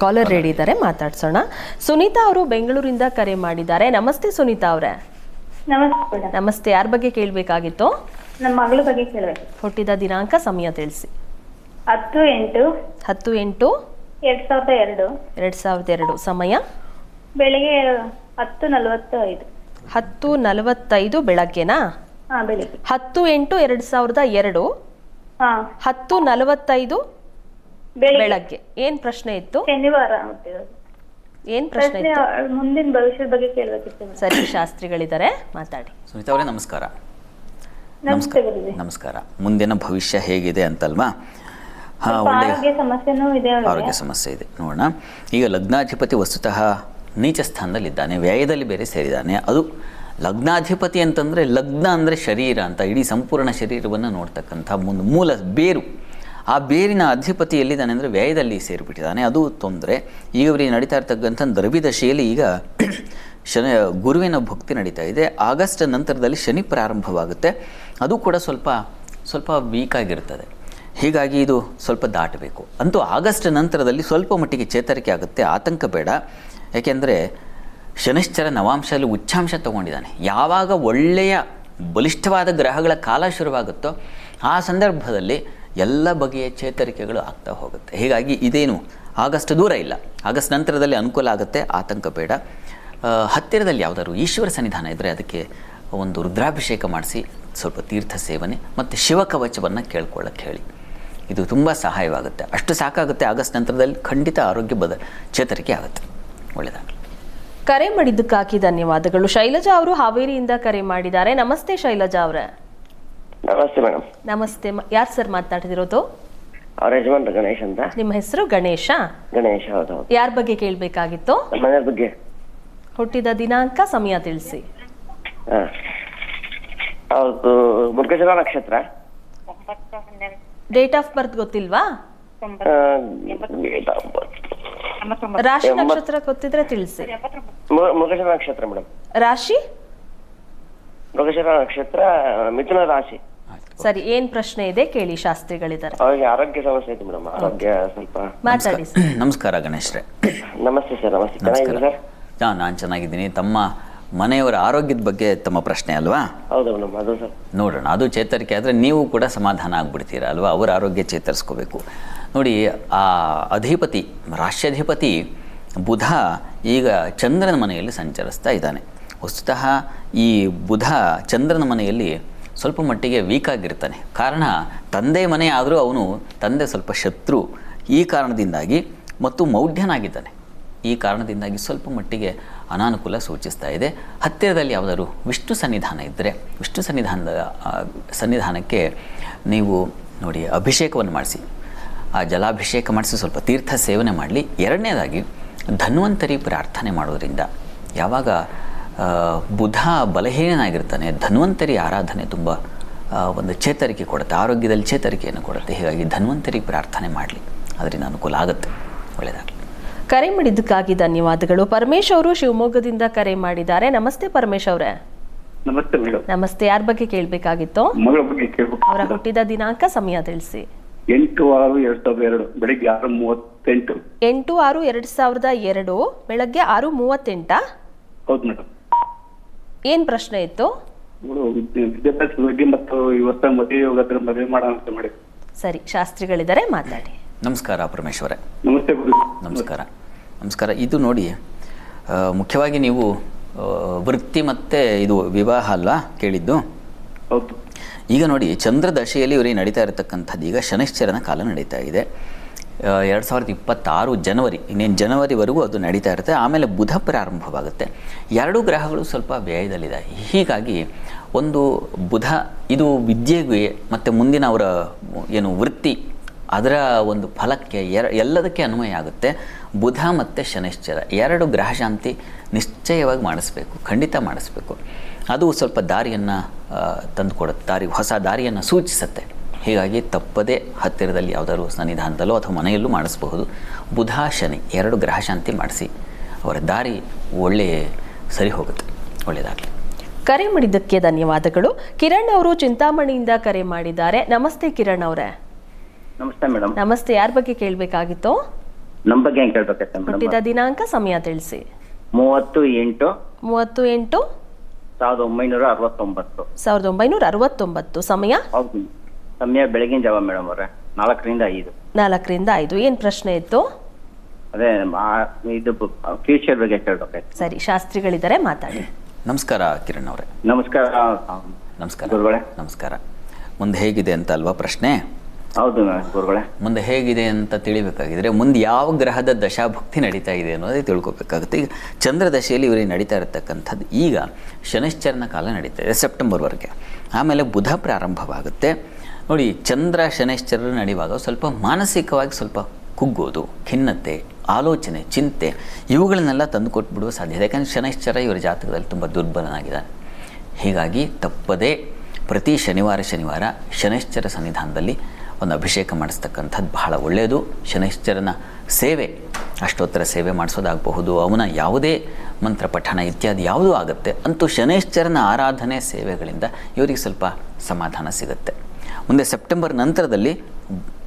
Caller ready ಇದ್ದಾರೆ ಮಾತಾಡ್ಸೋಣ. ಸುನೀತಾ ಅವರು ಬೆಂಗಳೂರಿಂದ ಕರೆ ಮಾಡಿದ್ದಾರೆ. ನಮಸ್ತೆ ಸುನೀತಾ ಅವರೇ. ನಮಸ್ತೆ ಯಾರ ಬಗ್ಗೆ ಕೇಳಬೇಕಾಗಿತ್ತು? ನಮ್ಮ ಮಗಳ ಬಗ್ಗೆ ಕೇಳಬೇಕು. ಹುಟ್ಟಿದ ದಿನಾಂಕ ಸಮಯ ತಿಳಿಸಿ. ಹತ್ತು ಎಂಟು. ಹತ್ತು ಎಂಟು. ಎರಡ್ ಸಾವಿರದ ಎರಡು. ಎರಡ್ ಸಾವಿರದ ಎರಡು. ಸಮಯ? ಬೆಳಿಗ್ಗೆ ಹತ್ತು ನಲವತ್ತೈದು. ಹತ್ತು ನಲವತ್ತೈದು ಬೆಳಗ್ಗೆನಾ? ಹತ್ತು ಎಂಟು ಎರಡ್ ಸಾವಿರದ ಎರಡು. ಹತ್ತು ನಲವತ್ತೈದು. ಬೆಳಿಗ್ಗೆ. ಏನ್ ಪ್ರಶ್ನೆ ಇತ್ತು? ಶನಿವಾರ. ಏನ್ ಪ್ರಶ್ನೆ ಇತ್ತು? ಮುಂದಿನ ಭವಿಷ್ಯದ ಬಗ್ಗೆ ಕೇಳಬೇಕಿತ್ತು ಸರಿ ಶಾಸ್ತ್ರಿಗಳಿದ್ದಾರೆ ಮಾತಾಡಿ. ಸುನೀತಾ ಅವರೇ ನಮಸ್ಕಾರ. ನಮಸ್ಕಾರ. ಮುಂದಿನ ಭವಿಷ್ಯ ಹೇಗಿದೆ ಅಂತಲ್ವಾ? ಹಾ ಒಳ್ಳೆಯ ಆರೋಗ್ಯ ಸಮಸ್ಯೆನೂ ಇದೆ ಆರೋಗ್ಯ ಸಮಸ್ಯೆ ಇದೆ. ನೋಡೋಣ. ಈಗ ಲಗ್ನಾಧಿಪತಿ ವಸ್ತುತಃ ನೀಚ ಸ್ಥಾನದಲ್ಲಿದ್ದಾನೆ ವ್ಯಯದಲ್ಲಿ ಬೇರೆ ಸೇರಿದ್ದಾನೆ. ಅದು ಲಗ್ನಾಧಿಪತಿ ಅಂತಂದರೆ ಲಗ್ನ ಅಂದರೆ ಶರೀರ ಅಂತ ಇಡೀ ಸಂಪೂರ್ಣ ಶರೀರವನ್ನು ನೋಡ್ತಕ್ಕಂಥ ಒಂದು ಮೂಲ ಬೇರು. ಆ ಬೇರಿನ ಅಧಿಪತಿ ಎಲ್ಲಿದ್ದಾನೆ ಅಂದರೆ ವ್ಯಯದಲ್ಲಿ ಸೇರಿಬಿಟ್ಟಿದ್ದಾನೆ. ಅದು ತೊಂದರೆ. ಈಗ ಅವರಿಗೆ ನಡೀತಾ ಇರ್ತಕ್ಕಂಥ ದ್ರವಿದಶೆಯಲ್ಲಿ ಈಗ ಶನಿ, ಗುರುವಿನ ಭಕ್ತಿ ನಡೀತಾ ಇದೆ. ಆಗಸ್ಟ್ ನಂತರದಲ್ಲಿ ಶನಿ ಪ್ರಾರಂಭವಾಗುತ್ತೆ. ಅದು ಕೂಡ ಸ್ವಲ್ಪ ಸ್ವಲ್ಪ ವೀಕ್ ಆಗಿರ್ತದೆ. ಹೀಗಾಗಿ ಇದು ಸ್ವಲ್ಪ ದಾಟಬೇಕು. ಅಂತೂ ಆಗಸ್ಟ್ ನಂತರದಲ್ಲಿ ಸ್ವಲ್ಪ ಮಟ್ಟಿಗೆ ಚೇತರಿಕೆ ಆಗುತ್ತೆ. ಆತಂಕ ಬೇಡ. ಯಾಕೆಂದರೆ ಶನಿಶ್ಚರ ನವಾಂಶದಲ್ಲಿ ಉಚ್ಚಾಂಶ ತಗೊಂಡಿದ್ದಾನೆ. ಯಾವಾಗ ಒಳ್ಳೆಯ ಬಲಿಷ್ಠವಾದ ಗ್ರಹಗಳ ಕಾಲ ಶುರುವಾಗುತ್ತೋ ಆ ಸಂದರ್ಭದಲ್ಲಿ ಎಲ್ಲ ಬಗೆಯ ಚೇತರಿಕೆಗಳು ಆಗ್ತಾ ಹೋಗುತ್ತೆ. ಹೀಗಾಗಿ ಇದೇನು ಆಗಸ್ಟ್ ದೂರ ಇಲ್ಲ. ಆಗಸ್ಟ್ ನಂತರದಲ್ಲಿ ಅನುಕೂಲ ಆಗುತ್ತೆ, ಆತಂಕ ಬೇಡ. ಹತ್ತಿರದಲ್ಲಿ ಯಾವುದಾದ್ರು ಈಶ್ವರ ಸನ್ನಿಧಾನ ಇದ್ದರೆ ಅದಕ್ಕೆ ಒಂದು ರುದ್ರಾಭಿಷೇಕ ಮಾಡಿಸಿ, ಸ್ವಲ್ಪ ತೀರ್ಥ ಸೇವನೆ ಮತ್ತು ಶಿವಕವಚವನ್ನು ಕೇಳ್ಕೊಳ್ಳೋಕ್ಕೆ ಹೇಳಿ. ಇದು ತುಂಬ ಸಹಾಯವಾಗುತ್ತೆ. ಅಷ್ಟು ಸಾಕಾಗುತ್ತೆ ಆಗಸ್ಟ್ ನಂತರದಲ್ಲಿ ಖಂಡಿತ ಆರೋಗ್ಯ ಬದ, ಚೇತರಿಕೆ ಆಗುತ್ತೆ. ಒಳ್ಳೆಯದಾಗ ಕರೆ ಮಾಡಿದ್ದಕ್ಕಾಗಿ ಧನ್ಯವಾದಗಳು. ಶೈಲಜಾ ಅವರು ಹಾವೇರಿಯಿಂದ ಕರೆ ಮಾಡಿದ್ದಾರೆ. ನಮಸ್ತೆ ಶೈಲಜಾ ಅವರೇ. ನಮಸ್ತೆ ಮೇಡಮ್. ನಮಸ್ತೆ. ಯಾರು ಸರ್ ಮಾತಾಡ್ತಿರೋದು? ಅವ್ರ ಯಜಮಾನ್ರು ಗಣೇಶ್ ಅಂತ. ನಿಮ್ಮ ಹೆಸರು ಗಣೇಶ? ಗಣೇಶ ಹೌದು ಹೌದು. ಯಾರ ಬಗ್ಗೆ ಕೇಳಬೇಕಾಗಿತ್ತು? ಮನೆ ಬಗ್ಗೆ. ಹುಟ್ಟಿದ ದಿನಾಂಕ ಸಮಯ ತಿಳಿಸಿ. ಹಾ. ಹೌದು ಮುರುಘಶಿರ ನಕ್ಷತ್ರ. ಡೇಟ್ ಆಫ್ ಬರ್ತ್ ಗೊತ್ತಿಲ್ವಾ? ಆ, date of birth. ರಾಶಿ ನಕ್ಷತ್ರ ಗೊತ್ತಿದ್ರೆ ತಿಳಿಸಿ. ಮೃ- ನಕ್ಷತ್ರ ಮೇಡಮ್. ರಾಶಿ? ಮೃಗಶಿರ ನಕ್ಷತ್ರ ಮಿಥುನ ರಾಶಿ. ಸರಿ ಏನ್ ಪ್ರಶ್ನೆ ಇದೆ ಕೇಳಿ ಶಾಸ್ತ್ರಿಗಳಿದ್ದಾರೆ. ಅವ್ರಿಗೆ ಆರೋಗ್ಯ ಸಮಸ್ಯೆ ಇದೆ ಮೇಡಮ್ ಆರೋಗ್ಯ ಸ್ವಲ್ಪ ಮಾತಾಡಿ ಸರ್. ನಮಸ್ಕಾರ ಗಣೇಶ್ರೆ. ನಮಸ್ತೆ ಸರ್ ನಮಸ್ತೆ. ಚೆನ್ನಾಗಿದೆ ನಮಸ್ಕಾರ. ಸರ್? ಹಾಂ ನಾನು ಚೆನ್ನಾಗಿದ್ದೀನಿ. ತಮ್ಮ ಮನೆಯವರ ಆರೋಗ್ಯದ ಬಗ್ಗೆ ತಮ್ಮ ಪ್ರಶ್ನೆ ಅಲ್ವಾ? ಹೌದು ಮೇಡಮ್ ಅದು ಸರ್. ನೋಡೋಣ ಅದು ಚೇತರಿಕೆ ಆದರೆ ನೀವು ಕೂಡ ಸಮಾಧಾನ ಆಗ್ಬಿಡ್ತೀರ ಅಲ್ವಾ? ಅವರ ಆರೋಗ್ಯ ಚೇತರಿಸ್ಕೋಬೇಕು. ನೋಡಿ ಆ ಅಧಿಪತಿ ರಾಷ್ಟ್ರಾಧಿಪತಿ ಬುಧ ಈಗ ಚಂದ್ರನ ಮನೆಯಲ್ಲಿ ಸಂಚರಿಸ್ತಾ ಇದ್ದಾನೆ. ವಸ್ತುತಃ ಈ ಬುಧ ಚಂದ್ರನ ಮನೆಯಲ್ಲಿ ಸ್ವಲ್ಪ ಮಟ್ಟಿಗೆ ವೀಕ್ ಆಗಿರ್ತಾನೆ. ಕಾರಣ, ತಂದೆ ಮನೆ ಆದರೂ ಅವನು ತಂದೆ ಸ್ವಲ್ಪ ಶತ್ರು. ಈ ಕಾರಣದಿಂದಾಗಿ ಮತ್ತು ಮೌಢ್ಯನಾಗಿದ್ದಾನೆ. ಈ ಕಾರಣದಿಂದಾಗಿ ಸ್ವಲ್ಪ ಮಟ್ಟಿಗೆ ಅನಾನುಕೂಲ ಸೂಚಿಸ್ತಾ ಇದೆ. ಹತ್ತಿರದಲ್ಲಿ ಯಾವುದಾದ್ರು ವಿಷ್ಣು ಸನ್ನಿಧಾನ ಇದ್ದರೆ ವಿಷ್ಣು ಸನ್ನಿಧಾನದ ಸನ್ನಿಧಾನಕ್ಕೆ ನೀವು ನೋಡಿ ಅಭಿಷೇಕವನ್ನು ಮಾಡಿಸಿ. ಆ ಜಲಾಭಿಷೇಕ ಮಾಡಿಸಿ, ಸ್ವಲ್ಪ ತೀರ್ಥ ಸೇವನೆ ಮಾಡಲಿ. ಎರಡನೇದಾಗಿ ಧನ್ವಂತರಿ ಪ್ರಾರ್ಥನೆ ಮಾಡೋದರಿಂದ ಯಾವಾಗ ಬುಧ ಬಲಹೀನಾಗಿರ್ತಾನೆ ಧನ್ವಂತರಿ ಆರಾಧನೆ ತುಂಬ ಒಂದು ಚೇತರಿಕೆ ಕೊಡುತ್ತೆ ಆರೋಗ್ಯದಲ್ಲಿ ಚೇತರಿಕೆಯನ್ನು ಕೊಡುತ್ತೆ. ಹೀಗಾಗಿ ಧನ್ವಂತರಿ ಪ್ರಾರ್ಥನೆ ಮಾಡಲಿ. ಅದರಿಂದ ಅನುಕೂಲ ಆಗುತ್ತೆ. ಒಳ್ಳೆಯದಾಗಲಿ ಕರೆ ಮಾಡಿದ್ದಕ್ಕಾಗಿ ಧನ್ಯವಾದಗಳು. ಪರಮೇಶ್ ಅವರು ಶಿವಮೊಗ್ಗದಿಂದ ಕರೆ ಮಾಡಿದ್ದಾರೆ. ನಮಸ್ತೆ ಪರಮೇಶ್ ಅವರೇ. ನಮಸ್ತೆ ಮೇಡಮ್ ನಮಸ್ತೆ. ಯಾರ ಬಗ್ಗೆ ಕೇಳಬೇಕಾಗಿತ್ತು? ಮಗಳ ಬಗ್ಗೆ ಕೇಳ್ಬೇಕು. ಅವರ ಹುಟ್ಟಿದ ದಿನಾಂಕ ಸಮಯ ತಿಳಿಸಿ. ಎಂಟು ಆರು ಎರಡ್ ಸಾವಿರದ ಎರಡು ಬೆಳಿಗ್ಗೆ ಆರು ಮೂವತ್ತೆಂಟು. ಎಂಟು ಆರು ಎರಡ್ ಸಾವಿರದ ಎರಡು ಬೆಳಗ್ಗೆ ಆರು ಮೂವತ್ತೆಂಟ? ಹೌದು ಮೇಡಮ್ ಏನ್ ಪ್ರಶ್ನೆ ಇತ್ತು? ವಿದ್ಯಾಭ್ಯಾಸದ ಬಗ್ಗೆ ಮತ್ತು ಇವತ್ತ ಮದುವೆ ಮದುವೆ ಮಾಡೋಣ ಅಂತ ಮಾಡಿ ಸರಿ ಶಾಸ್ತ್ರಿಗಳಿದ್ದಾರೆ ಮಾತಾಡಿ. ನಮಸ್ಕಾರ ಪರಮೇಶ್ವರ. ನಮಸ್ತೆ ಗುರು. ನಮಸ್ಕಾರ. ನಮಸ್ಕಾರ. ಇದು ನೋಡಿ ಮುಖ್ಯವಾಗಿ ನೀವು ವೃತ್ತಿ ಮತ್ತೆ ಇದು ವಿವಾಹ ಅಲ್ವಾ ಕೇಳಿದ್ದು? ಹೌದು. ಈಗ ನೋಡಿ ಚಂದ್ರ ದಶೆಯಲ್ಲಿ ಇವರಿಗೆ ನಡೀತಾ ಇರತಕ್ಕಂಥದ್ದು ಈಗ ಶನಿಶ್ಚರನ ಕಾಲ ನಡೀತಾ ಇದೆ. ಎರಡು ಸಾವಿರದ ಇಪ್ಪತ್ತಾರು ಜನವರಿ, ಇನ್ನೇನು ಜನವರಿವರೆಗೂ ಅದು ನಡೀತಾ ಇರುತ್ತೆ. ಆಮೇಲೆ ಬುಧ ಪ್ರಾರಂಭವಾಗುತ್ತೆ. ಎರಡೂ ಗ್ರಹಗಳು ಸ್ವಲ್ಪ ವ್ಯಯದಲ್ಲಿದೆ. ಹೀಗಾಗಿ ಒಂದು ಬುಧ, ಇದು ವಿದ್ಯೆಗೆ ಮತ್ತು ಮುಂದಿನ ಅವರ ಏನು ವೃತ್ತಿ, ಅದರ ಒಂದು ಫಲಕ್ಕೆ ಎರ, ಎಲ್ಲದಕ್ಕೆ ಅನ್ವಯ ಆಗುತ್ತೆ. ಬುಧ ಮತ್ತು ಶನಿಶ್ಚರ, ಎರಡು ಗ್ರಹ ಶಾಂತಿ ನಿಶ್ಚಯವಾಗಿ ಮಾಡಿಸ್ಬೇಕು, ಖಂಡಿತ ಮಾಡಿಸ್ಬೇಕು. ಅದು ಸ್ವಲ್ಪ ದಾರಿಯನ್ನು ತಂದುಕೊಡುತ್ತೆ, ದಾರಿ, ಹೊಸ ದಾರಿಯನ್ನು ಸೂಚಿಸುತ್ತೆ. ಹೀಗಾಗಿ ತಪ್ಪದೇ ಹತ್ತಿರದಲ್ಲಿ ಯಾವುದಾದ್ರು ಸನ್ನಿಧಾನದಲ್ಲೋ ಅಥವಾ ಮನೆಯಲ್ಲೂ ಮಾಡಿಸಬಹುದು. ಬುಧ ಶನಿ ಎರಡು ಗ್ರಹ ಶಾಂತಿ ಮಾಡಿಸಿ. ಅವರ ದಾರಿ ಒಳ್ಳೆಯ ಸರಿ ಹೋಗುತ್ತೆ. ಒಳ್ಳೆಯದಾಗಲಿ ಕರೆ ಮಾಡಿದ್ದಕ್ಕೆ ಧನ್ಯವಾದಗಳು. ಕಿರಣ್ ಅವರು ಚಿಂತಾಮಣಿಯಿಂದ ಕರೆ ಮಾಡಿದ್ದಾರೆ. ನಮಸ್ತೆ ಕಿರಣ್ ಅವರೇ. ನಮಸ್ತೆ ಮೇಡಮ್. ನಮಸ್ತೆ. ಯಾರ ಬಗ್ಗೆ ಕೇಳಬೇಕಾಗಿತ್ತು? ನಮ್ಮ ಬಗ್ಗೆ ಹೆಂಗ್ ಹುಟ್ಟಿದ ದಿನಾಂಕ ಸಮಯ ತಿಳಿಸಿ. ಮೂವತ್ತು ಎಂಟು ಮೂವತ್ತು ಎಂಟು? ಸಾವಿರದ ಒಂಬೈನೂರ ಅರವತ್ತೊಂಬತ್ತು. ಸಾವಿರದ ಒಂಬೈನೂರ ಅರವತ್ತೊಂಬತ್ತು. ಸಮಯ? ಹೌದು. ಸಮಯ ಬೆಳಗಿನ ಜಾವ ಮೇಡಮ್ ಅವರೇ. ನಾಲ್ಕರಿಂದ ಐದು. ನಾಲ್ಕರಿಂದ ಐದು. ಏನು ಪ್ರಶ್ನೆ ಇತ್ತು? ಅದೇ ಆ- ಇದು ಫ್ಯೂಚರ್ ಬಗ್ಗೆ ಕೇಳಬೇಕು ಸರಿ ಶಾಸ್ತ್ರಿಗಳಿದ್ದಾರೆ ಮಾತಾಡಿ. ನಮಸ್ಕಾರ ಕಿರಣ್ ಅವರೇ. ನಮಸ್ಕಾರ. ನಮಸ್ಕಾರ. ಗುರುಗಳೇ. ನಮಸ್ಕಾರ. ಮುಂದೆ ಹೇಗಿದೆ ಅಂತ ಅಲ್ವಾ ಪ್ರಶ್ನೆ? ಹೌದು ಗುರುಗಳೇ. ಮುಂದೆ ಹೇಗಿದೆ ಅಂತ ತಿಳಿಬೇಕಾಗಿದ್ರೆ ಮುಂದೆ ಯಾವ ಗ್ರಹದ ದಶಾಭಕ್ತಿ ನಡೀತಾ ಇದೆ ಅನ್ನೋದೇ ತಿಳ್ಕೊಬೇಕಾಗುತ್ತೆ. ಈಗ ಚಂದ್ರ ದಶೆಯಲ್ಲಿ ಇವರಿಗೆ ನಡೀತಾ ಇರತಕ್ಕಂಥದ್ದು? ಈಗ ಶನಿಶ್ಚರನ ಕಾಲ ನಡೀತಾ ಇದೆ ಸೆಪ್ಟೆಂಬರ್ವರೆಗೆ. ಆಮೇಲೆ ಬುಧ ಪ್ರಾರಂಭವಾಗುತ್ತೆ. ನೋಡಿ, ಚಂದ್ರ ಶನಿಶ್ಚರರು ನಡೆಯುವಾಗ ಸ್ವಲ್ಪ ಮಾನಸಿಕವಾಗಿ ಸ್ವಲ್ಪ ಕುಗ್ಗೋದು, ಖಿನ್ನತೆ, ಆಲೋಚನೆ, ಚಿಂತೆ, ಇವುಗಳನ್ನೆಲ್ಲ ತಂದು ಕೊಟ್ಬಿಡುವ ಸಾಧ್ಯತೆ. ಯಾಕಂದರೆ ಶನಿಶ್ಚರ ಇವರ ಜಾತಕದಲ್ಲಿ ತುಂಬ ದುರ್ಬಲನಾಗಿದ್ದಾನೆ ಹೀಗಾಗಿ ತಪ್ಪದೇ ಪ್ರತಿ ಶನಿವಾರ ಶನಿವಾರ ಶನೈಶ್ಚರ ಸನ್ನಿಧಾನದಲ್ಲಿ ಒಂದು ಅಭಿಷೇಕ ಮಾಡಿಸ್ತಕ್ಕಂಥದ್ದು ಬಹಳ ಒಳ್ಳೆಯದು. ಶನೈಶ್ಚರನ ಸೇವೆ, ಅಷ್ಟೋತ್ತರ ಸೇವೆ ಮಾಡಿಸೋದಾಗಬಹುದು, ಅವನ ಯಾವುದೇ ಮಂತ್ರ ಪಠಣ ಇತ್ಯಾದಿ ಯಾವುದೂ ಆಗುತ್ತೆ. ಅಂತೂ ಶನೈಶ್ಚರನ ಆರಾಧನೆ ಸೇವೆಗಳಿಂದ ಇವರಿಗೆ ಸ್ವಲ್ಪ ಸಮಾಧಾನ ಸಿಗುತ್ತೆ. ಮುಂದೆ ಸೆಪ್ಟೆಂಬರ್ ನಂತರದಲ್ಲಿ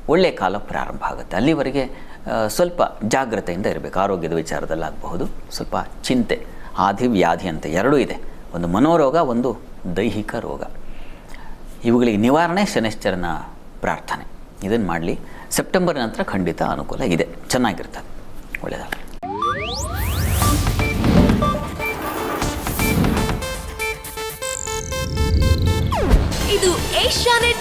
ಒಳ್ಳೆಯ ಕಾಲ ಪ್ರಾರಂಭ ಆಗುತ್ತೆ. ಅಲ್ಲಿವರೆಗೆ ಸ್ವಲ್ಪ ಜಾಗ್ರತೆಯಿಂದ ಇರಬೇಕು. ಆರೋಗ್ಯದ ವಿಚಾರದಲ್ಲಾಗಬಹುದು. ಸ್ವಲ್ಪ ಚಿಂತೆ ಆದಿ ವ್ಯಾಧಿ ಅಂತ ಎರಡೂ ಇದೆ. ಒಂದು ಮನೋರೋಗ, ಒಂದು ದೈಹಿಕ ರೋಗ. ಇವುಗಳಿಗೆ ನಿವಾರಣೆ ಶನಿಶ್ಚರನ ಪ್ರಾರ್ಥನೆ. ಇದನ್ನು ಮಾಡಲಿ. ಸೆಪ್ಟೆಂಬರ್ ನಂತರ ಖಂಡಿತ ಅನುಕೂಲ ಇದೆ. ಚೆನ್ನಾಗಿರ್ತದೆ. ಒಳ್ಳೆಯದಾಗ ಇದು ಏಷ್ಯಾನೆಟ್